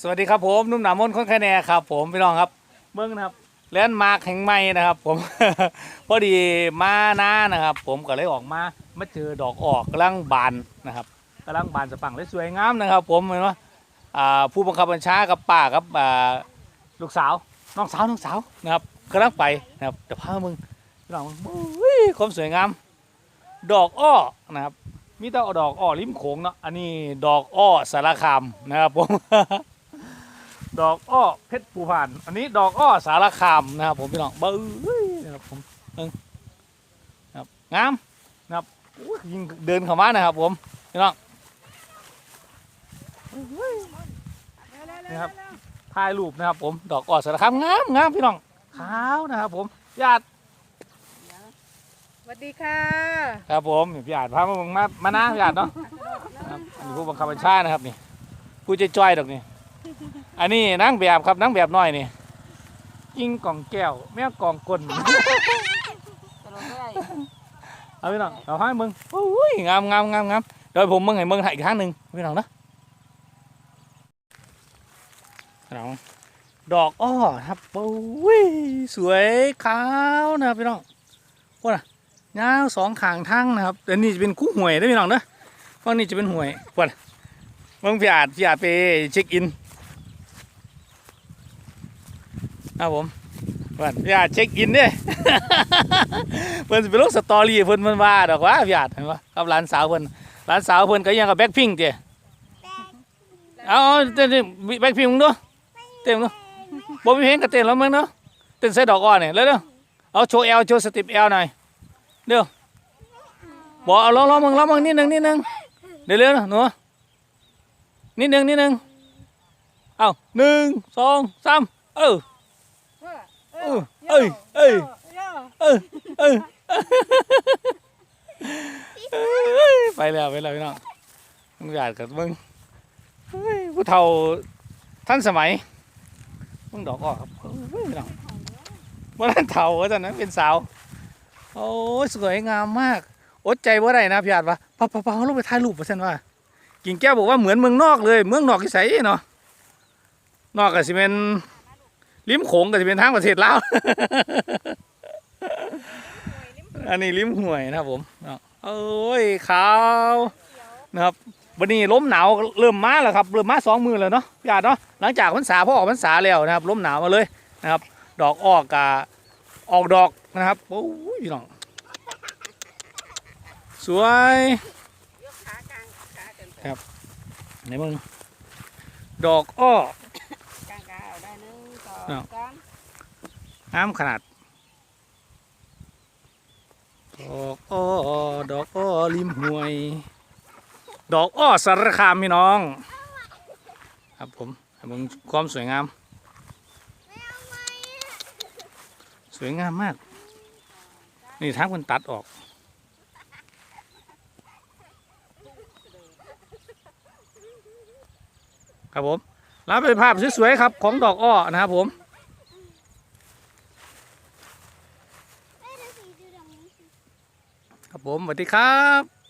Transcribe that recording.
สวัสดีครับผมนุ่มหนามนคนคะแนนครับ ผมพี่น้องครับเบิ้งนะครับแลนด์มาร์คแห่งใหม่นะครับ ผม พอดีมาหน้านะครับ ผมก็เลยออกมามาเจอดอกออกกำลังบานนะครับกำลังบานสะพรังและสวยงามนะครับ ผมเห็นว่าอ่าผู้บังคับบัญชากับป้ากับอ่าลูกสาวน้องสาวน้องสาวนะครับกำลังไปนะครับเดี๋ยวพามึงพี่น้องอุ้ยความสวยงาม ดอกอ้อนะครับมีแต่ดอกอ้อริมโขงเนาะอันนี้ดอกอ้อสารคามนะครับผม ดอกอ้อเพชรภูพาน อันนี้ดอกอ้อสารคามนะครับ ผมพี่น้องเบ้ยนะครับผมเอิงนะครับงามนะครับอุ๊ยยิงเดินเข้ามานะครับ ผมพี่น้องนี่ครับถ่ายรูปนะครับ ผมดอกอ้อสารคามงามงามพี่น้องขาวนะครับ ผมญาติสวัสดีค่ะ ครับผมพี่อาจพามามามานะพี่อาจเนาะครับอันนี้ผู้บังคับบัญชานะครับนี่ผู้ใจจ้อยดอกนี่ อันนี้นั่งแบบครับนั่งแบบน้อยนี่กิ้งกล่องแก้ว แม่กล่องกลเอาพี่น้องเอาให้มึงโอ้ยงามงามงามงามเดี๋ยวผมมึงให้มึงถ่ายอีกครั้งหนึ่งพี่น้องนะพี่น้องดอกอ้อครับโอ้ยสวยขาวนะครับพี่น้องว่าน่ะยาวสองขางทั้งนะครับแต่นี่จะเป็นคู่หวยได้อพี่น้องเนอะฝั่งนี้จะเป็นหวยปวดเมืองพี่อาจพี่อาจไปเช็คอิน ครับผมปวดพี่อาจเช็คอินเด้เพิ่นสิไปลงสตอรี่เพิ่นมันว่าดอกว่าพี่อาจเห็นปะกับหลานสาวเพิ่นหลานสาวเพิ่นก็ยังกับแบ็คพิงเจ้เอาเอาเต้นแบ็คพิงมึงดูเต้นมึงดูบ่มีเพลงก็เต้นแล้วมึงเนาะเต้นใส่ดอกอ้อเนี่ยเร็วๆเอาโชว์แอลโชว์สเติปแอลหน่อยเดี๋ยวบอกเอาลองลองมึงลองมึงนิดหนึ่งนิดหนึ่งเดี๋ยวเร็วๆนะหนูนิดหนึ่งนิดหนึ่งเอาหนึ่งสองสามเออ เออเอ้ยเอ้ยเออเออเอ้ยไปแล้วไปแล้วพี่น้องมึงอยากกับมึงเฮ้ยผู้เฒ่าท่านสมัยมึงดอกออกครับเฮ้ยพี่น้องว่าท่านเฒ่าว่าตอนนั้นเป็นสาวโอ้ยสวยงามมากอดใจว่าได้นะพี่อาจว่าป้าป้าป้าเขาลงไปถ่ายรูปมาสันว่า กิ่งแก้วบอกว่าเหมือนเมืองนอกเลย เมืองนอกที่ใสเนาะนอกกับสิเป็น ริมโขงกับสิเป็นทางประเทศลาว อันนี้ริมห่วยนะครับผมเอ้ยขาวนะครับวันนี้ลมหนาวเริ่มมาแล้วครับเริ่มมาสองมือแล้วเนาะพี่อาเนาะหลังจากพรรษาพ่อออกพรรษาแล้วนะครับลมหนาวมาเลยนะครับ ดอกออกกาออกดอกนะครับโอ้ยน้องสวยไหนมึงดอกอ้อ อ้าวงามขนาดดอกอ้อดอกอ้อริมห้วย ดอกอ้อสารคามพี่น้อง ครับผมให้มึงความสวยงาม สวยงามมาก นี่ทั้งมันตัดออกครับผม แล้วเป็นภาพสวยๆครับ ของดอกอ้อนะครับผมครับผมสวัสดีครับ